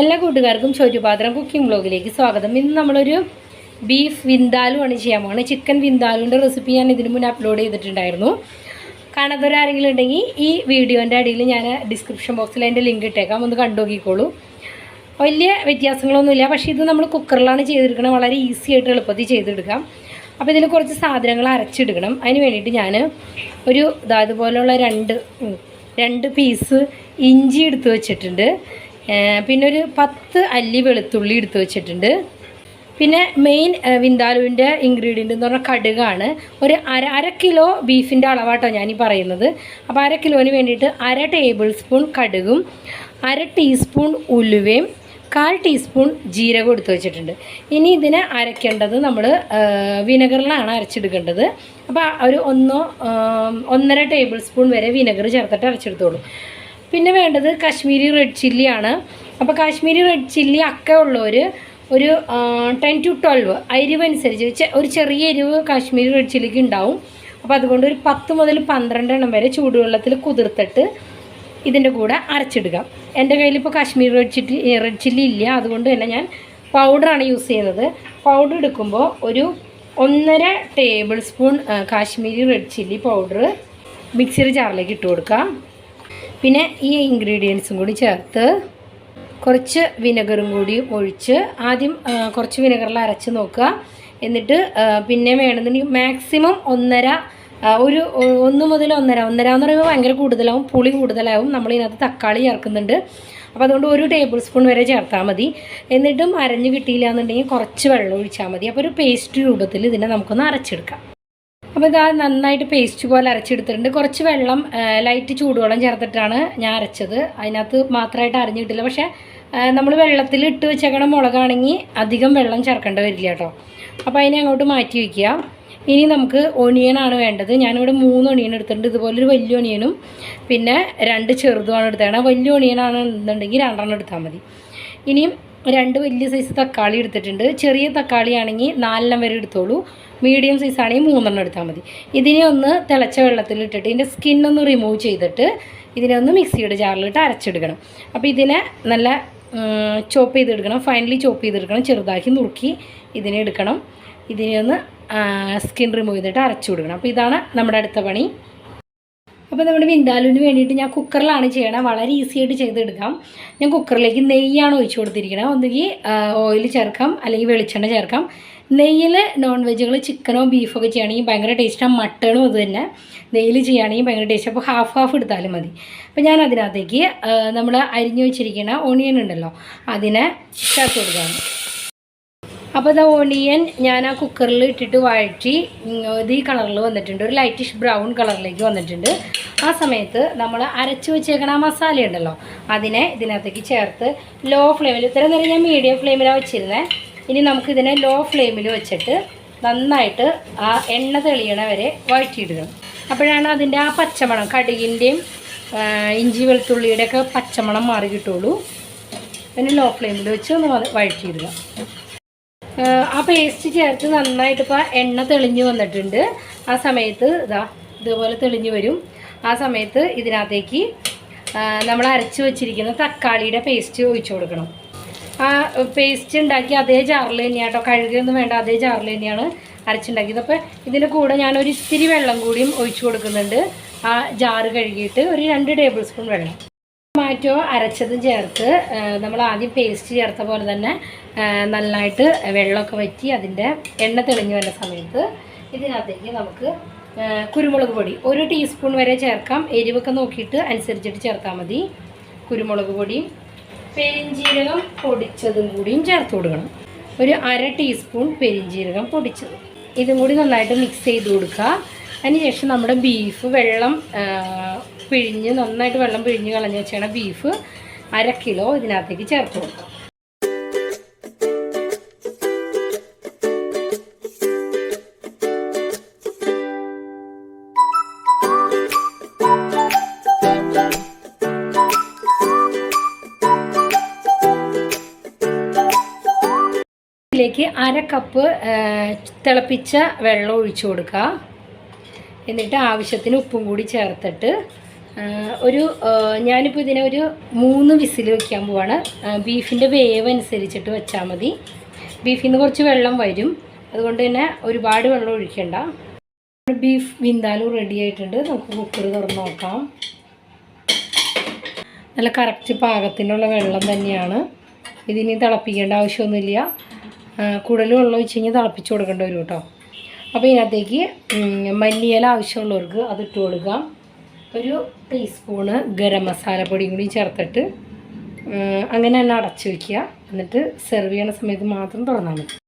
എല്ലാ കൂട്ടുകാർക്കും ചോറ്റുപാത്രം കുക്കിംഗ് ബ്ലോഗിലേക്ക് സ്വാഗതം. ഇന്ന് നമ്മളൊരു ബീഫ് വിന്താലു ആണ് ചെയ്യാൻ പോകുന്നത് ചിക്കൻ വിന്താലുവിന്റെ റെസിപ്പി ഞാൻ ഇതിനു മുന്നേ അപ്ലോഡ് ചെയ്തിട്ടുണ്ടായിരുന്നു. കാണാത്തവരാരെങ്കിലും ഉണ്ടെങ്കിൽ ഈ വീഡിയോന്റെ അടിയിൽ ഞാൻ ഡിസ്ക്രിപ്ഷൻ ബോക്സിൽ അതിന്റെ ലിങ്ക് ഇട്ടേക്കാം. ഒന്ന് കണ്ടു നോക്കിക്കോളൂ. വലിയ വ്യത്യാസങ്ങളൊന്നുമില്ല. പക്ഷേ ഇത് നമ്മൾ കുക്കറിലാണ് ചെയ്തെടുക്കണം വളരെ ഈസി ആയിട്ട് എളുപ്പത്തിൽ ചെയ്തെടുക്കാം. അപ്പോൾ ഇതിൽ കുറച്ച് സാധനങ്ങൾ അരച്ചെടുക്കണം അതിന് വേണ്ടിയിട്ട് ഞാൻ ഒരു ഇതാ ഇതുപോലുള്ള രണ്ട് രണ്ട് പീസ് ഇഞ്ചി എടുത്ത് വെച്ചിട്ടുണ്ട്. പിന്നെ ഒരു പത്ത് അല്ലി വെളുത്തുള്ളി എടുത്ത് വെച്ചിട്ടുണ്ട്. പിന്നെ മെയിൻ വിന്താലുവിന്റെ ഇൻഗ്രീഡിയന്റ് എന്ന് പറഞ്ഞാൽ കടുകാണ്. ഒരു അര അര കിലോ ബീഫിന്റെ അളവാട്ടോ ഞാനീ പറയുന്നത്. അപ്പോൾ അര കിലോന് വേണ്ടിയിട്ട് അര ടേബിൾ സ്പൂൺ കടുകും അര ടീസ്പൂൺ ഉലുവയും കാൽ ടീസ്പൂൺ ജീരകം എടുത്തു വെച്ചിട്ടുണ്ട്. ഇനി ഇതിനെ അരയ്ക്കേണ്ടത് നമ്മൾ വിനെഗറിലാണ് അരച്ചെടുക്കേണ്ടത്. അപ്പോൾ ഒരു ഒന്നോ ഒന്നര ടേബിൾ സ്പൂൺ വരെ വിനെഗർ ചേർത്തിട്ട് അരച്ചെടുത്തോളൂ. പിന്നെ വേണ്ടത് കാശ്മീരി റെഡ് ചില്ലിയാണ് അപ്പോൾ കാശ്മീരി റെഡ് ചില്ലി അക്ക ഉള്ളവർ ഒരു ടെൻ ടു ട്വൽവ് അരിവ് അനുസരിച്ച് ഒരു ചെറിയ എരിവ് കാശ്മീരി റെഡ് ചില്ലിക്ക് ഉണ്ടാവും അപ്പോൾ അതുകൊണ്ട് ഒരു പത്ത് മുതൽ പന്ത്രണ്ട് എണ്ണം വരെ ചൂടുവെള്ളത്തിൽ കുതിർത്തിട്ട് ഇതിന്റെ കൂടെ അരച്ചിടുക. എന്റെ കയ്യിൽ ഇപ്പോൾ Kashmir red chilli red chilli ഇല്ല. അതുകൊണ്ട് തന്നെ ഞാൻ പൗഡറാണ് യൂസ് ചെയ്യുന്നത്. പൗഡർ എടുക്കുമ്പോൾ ഒരു ഒന്നര table spoon Kashmiri red chilli powder മിക്സിയുടെ ജാറിലേക്ക് ഇട്ട് കൊടുക്കാം. പിന്നെ ഈ ഇൻഗ്രീഡിയൻസും കൂടി ചേർത്ത് കുറച്ച് വിനെഗറും കൂടി ഒഴിച്ച് ആദ്യം കുറച്ച് വിനെഗറിൽ അരച്ച് നോക്കുക. എന്നിട്ട് പിന്നെ വേണമെന്നുണ്ടെങ്കിൽ മാക്സിമം ഒന്നര ഒരു ഒന്ന് മുതൽ ഒന്നര ഒന്നര എന്ന് പറയുമ്പോൾ ഭയങ്കര കൂടുതലാവും പുളി കൂടുതലാവും. നമ്മൾ ഇതിനകത്ത് തക്കാളി ചേർക്കുന്നുണ്ട്. അപ്പോൾ അതുകൊണ്ട് ഒരു ടേബിൾ സ്പൂൺ വരെ ചേർത്താൽ മതി. എന്നിട്ടും അരഞ്ഞ് കിട്ടിയില്ല എന്നുണ്ടെങ്കിൽ കുറച്ച് വെള്ളം ഒഴിച്ചാൽ മതി. അപ്പോൾ ഒരു പേസ്റ്റ് രൂപത്തിൽ ഇതിനെ നമുക്കൊന്ന് അരച്ചെടുക്കാം. അപ്പോൾ ഇതാ നന്നായിട്ട് പേസ്റ്റ് പോലെ അരച്ചെടുത്തിട്ടുണ്ട്. കുറച്ച് വെള്ളം ലൈറ്റ് ചൂടുവെള്ളം ചേർത്തിട്ടാണ് ഞാൻ അരച്ചത്. അതിനകത്ത് മാത്രമായിട്ട് അരഞ്ഞിട്ടില്ല. പക്ഷേ നമ്മൾ വെള്ളത്തിൽ ഇട്ട് വെച്ചേക്കണ മുളകാണെങ്കിൽ അധികം വെള്ളം ചേർക്കേണ്ട വരില്ല കേട്ടോ. അപ്പോൾ അതിനെ അങ്ങോട്ട് മാറ്റി വയ്ക്കുക ഇനി നമുക്ക് ഒണിയനാണ് വേണ്ടത്. ഞാനിവിടെ മൂന്ന് ഒണിയൻ എടുത്തിട്ടുണ്ട്. ഇതുപോലൊരു വലിയ ഒണിയനും പിന്നെ രണ്ട് ചെറുതുമാണ് എടുത്തേക്കണം. വലിയ ഒണിയനാണ് എന്നുണ്ടെങ്കിൽ രണ്ടെണ്ണം എടുത്താൽ മതി. ഇനിയും രണ്ട് വലിയ സൈസ് തക്കാളി എടുത്തിട്ടുണ്ട്. ചെറിയ തക്കാളി ആണെങ്കിൽ നാലെണ്ണം വരെ എടുത്തോളൂ. മീഡിയം സൈസ് ആണെങ്കിൽ മൂന്നെണ്ണം എടുത്താൽ മതി. ഇതിനെ ഒന്ന് തിളച്ച വെള്ളത്തിൽ ഇട്ടിട്ട് ഇതിന്റെ ഒന്ന് റിമൂവ് ചെയ്തിട്ട് ഇതിനെ ഒന്ന് മിക്സിയുടെ ജാറിലിട്ട് അരച്ചെടുക്കണം അപ്പോൾ ഇതിനെ നല്ല ചോപ്പ് ചെയ്തെടുക്കണം. ഫൈനലി ചോപ്പ് ചെയ്തെടുക്കണം. ചെറുതാക്കി നുറുക്കി ഇതിനെ എടുക്കണം. ഇതിനെ ഒന്ന് സ്കിൻ റിമൂവ് ചെയ്തിട്ട് അരച്ചു കൊടുക്കണം. അപ്പോൾ ഇതാണ് നമ്മുടെ അടുത്ത പണി. അപ്പോൾ നമ്മുടെ വിന്താലുവിന് വേണ്ടിയിട്ട് ഞാൻ കുക്കറിലാണ് ചെയ്യണത് വളരെ ഈസി ആയിട്ട് ചെയ്തെടുക്കാം. ഞാൻ കുക്കറിലേക്ക് നെയ്യാണ് ഒഴിച്ചു കൊടുത്തിരിക്കണം. ഒന്നുകിൽ ഓയിൽ ചേർക്കാം അല്ലെങ്കിൽ വെളിച്ചെണ്ണ ചേർക്കാം. നെയ്യിൽ നോൺ വെജുകൾ ചിക്കനോ ബീഫോ ഒക്കെ ചെയ്യുകയാണെങ്കിൽ ഭയങ്കര ടേസ്റ്റാണ് മട്ടണും അത് തന്നെ. നെയ്യിൽ ചെയ്യുകയാണെങ്കിൽ ഭയങ്കര ടേസ്റ്റ് അപ്പോൾ ഹാഫ് ഹാഫ് എടുത്താലും മതി. അപ്പോൾ ഞാൻ അതിനകത്തേക്ക് നമ്മൾ അരിഞ്ഞു വെച്ചിരിക്കുന്ന ഓണിയൻ ഉണ്ടല്ലോ അതിനെ ചേർത്ത് കൊടുക്കുകയാണ് അപ്പോൾ ഇത് ഓണിയൻ ഞാൻ ആ കുക്കറിൽ ഇട്ടിട്ട് വഴറ്റി ഇത് ഈ കളറിൽ വന്നിട്ടുണ്ട്. ഒരു ലൈറ്റിഷ് ബ്രൗൺ കളറിലേക്ക് വന്നിട്ടുണ്ട്. ആ സമയത്ത് നമ്മൾ അരച്ച് വെച്ചേക്കണ മസാല ഉണ്ടല്ലോ അതിനെ ഇതിനകത്തേക്ക് ചേർത്ത് ലോ ഫ്ലെയിമിൽ ഇത്രയും നേരം ഞാൻ മീഡിയം ഫ്ലെയിമിലാണ് വെച്ചിരുന്നത് ഇനി നമുക്കിതിനെ ലോ ഫ്ലെയിമിൽ വെച്ചിട്ട് നന്നായിട്ട് ആ എണ്ണ തെളിയണ വരെ വഴറ്റിയിടുക അപ്പോഴാണ് അതിന്റെ ആ പച്ചമണം കടുകിന്റെയും ഇഞ്ചി വെളുത്തുള്ളിയുടെയൊക്കെ പച്ചമണം മാറി കിട്ടുള്ളൂ പിന്നെ ലോ ഫ്ലെയിമിൽ വെച്ച് ഒന്ന് വഴറ്റിയിടുക. ആ പേസ്റ്റ് ചേർത്ത് നന്നായിട്ട് ഇപ്പോൾ എണ്ണ തെളിഞ്ഞു വന്നിട്ടുണ്ട്. ആ സമയത്ത് ഇതാ ഇതുപോലെ തെളിഞ്ഞു വരും. ആ സമയത്ത് ഇതിനകത്തേക്ക് നമ്മൾ അരച്ച് വെച്ചിരിക്കുന്ന തക്കാളിയുടെ പേസ്റ്റ് ഒഴിച്ചു കൊടുക്കണം. ആ പേസ്റ്റ് ഉണ്ടാക്കി അതേ ജാറിൽ കേട്ടോ കഴുകിയൊന്നും വേണ്ട അതേ ജാറിൽ തന്നെയാണ് അരച്ചുണ്ടാക്കിയത്. അപ്പോൾ ഇതിന്റെ കൂടെ ഞാൻ ഒരു ഇത്തിരി വെള്ളം കൂടിയും ഒഴിച്ചു കൊടുക്കുന്നുണ്ട്. ആ ജാറ് കഴുകിയിട്ട് ഒരു രണ്ട് ടേബിൾ സ്പൂൺ വെള്ളം. ടൊമാറ്റോ അരച്ചതും ചേർത്ത് നമ്മൾ ആദ്യം പേസ്റ്റ് ചേർത്ത പോലെ തന്നെ നന്നായിട്ട് വെള്ളമൊക്കെ വറ്റി അതിന്റെ എണ്ണ തെളിഞ്ഞു വരുന്ന സമയത്ത് ഇതിനകത്തേക്ക് നമുക്ക് കുരുമുളക് പൊടി ഒരു ടീസ്പൂൺ വരെ ചേർക്കാം. എരിവൊക്കെ നോക്കിയിട്ട് അനുസരിച്ചിട്ട് ചേർത്താൽ മതി. കുരുമുളക് പൊടിയും പെരിഞ്ജീരകം പൊടിച്ചതും കൂടിയും ചേർത്ത് കൊടുക്കണം. ഒരു അര ടീസ്പൂൺ പെരിഞ്ജീരകം പൊടിച്ചത്. ഇതും കൂടി നന്നായിട്ട് മിക്സ് ചെയ്ത് കൊടുക്കുക. അതിനുശേഷം നമ്മുടെ ബീഫ് വെള്ളം പിഴിഞ്ഞ് നന്നായിട്ട് വെള്ളം പിഴിഞ്ഞ് കളഞ്ഞ് വെച്ചാണ് ബീഫ് അര കിലോ ഇതിനകത്തേക്ക് ചേർത്ത് ഇതിലേക്ക് അര കപ്പ് തിളപ്പിച്ച വെള്ളം ഒഴിച്ചു കൊടുക്കുക. എന്നിട്ട് ആവശ്യത്തിന് ഉപ്പും കൂടി ചേർത്തിട്ട് ഒരു ഞാനിപ്പോൾ ഇതിനെ ഒരു മൂന്ന് വിസിൽ വയ്ക്കാൻ പോവാണ്. ബീഫിന്റെ വേവ് അനുസരിച്ചിട്ട് വെച്ചാൽ മതി. ബീഫിൽ നിന്ന് കുറച്ച് വെള്ളം വരും. അതുകൊണ്ട് തന്നെ ഒരുപാട് വെള്ളം ഒഴിക്കണ്ട. ബീഫ് വിന്താലും റെഡി ആയിട്ടുണ്ട്. നമുക്ക് കുക്കർ തുറന്ന് നോക്കാം. നല്ല കറക്റ്റ് പാകത്തിനുള്ള വെള്ളം തന്നെയാണ്. ഇതിനി തിളപ്പിക്കേണ്ട ആവശ്യമൊന്നുമില്ല. കൂടുതൽ വെള്ളം ഒഴിച്ച് കഴിഞ്ഞാൽ തിളപ്പിച്ച് കൊടുക്കേണ്ടി വരും കേട്ടോ. അപ്പോൾ ഇതിനകത്തേക്ക് മല്ലിയില ആവശ്യമുള്ളവർക്ക് അത് ഇട്ട് കൊടുക്കാം. ഒരു ടീസ്പൂണ് ഗരം മസാലപ്പൊടിയും കൂടി ചേർത്തിട്ട് അങ്ങനെ തന്നെ അടച്ചു വയ്ക്കുക എന്നിട്ട് സെർവ് ചെയ്യണ സമയത്ത് മാത്രം തുറന്നാൽ മതി.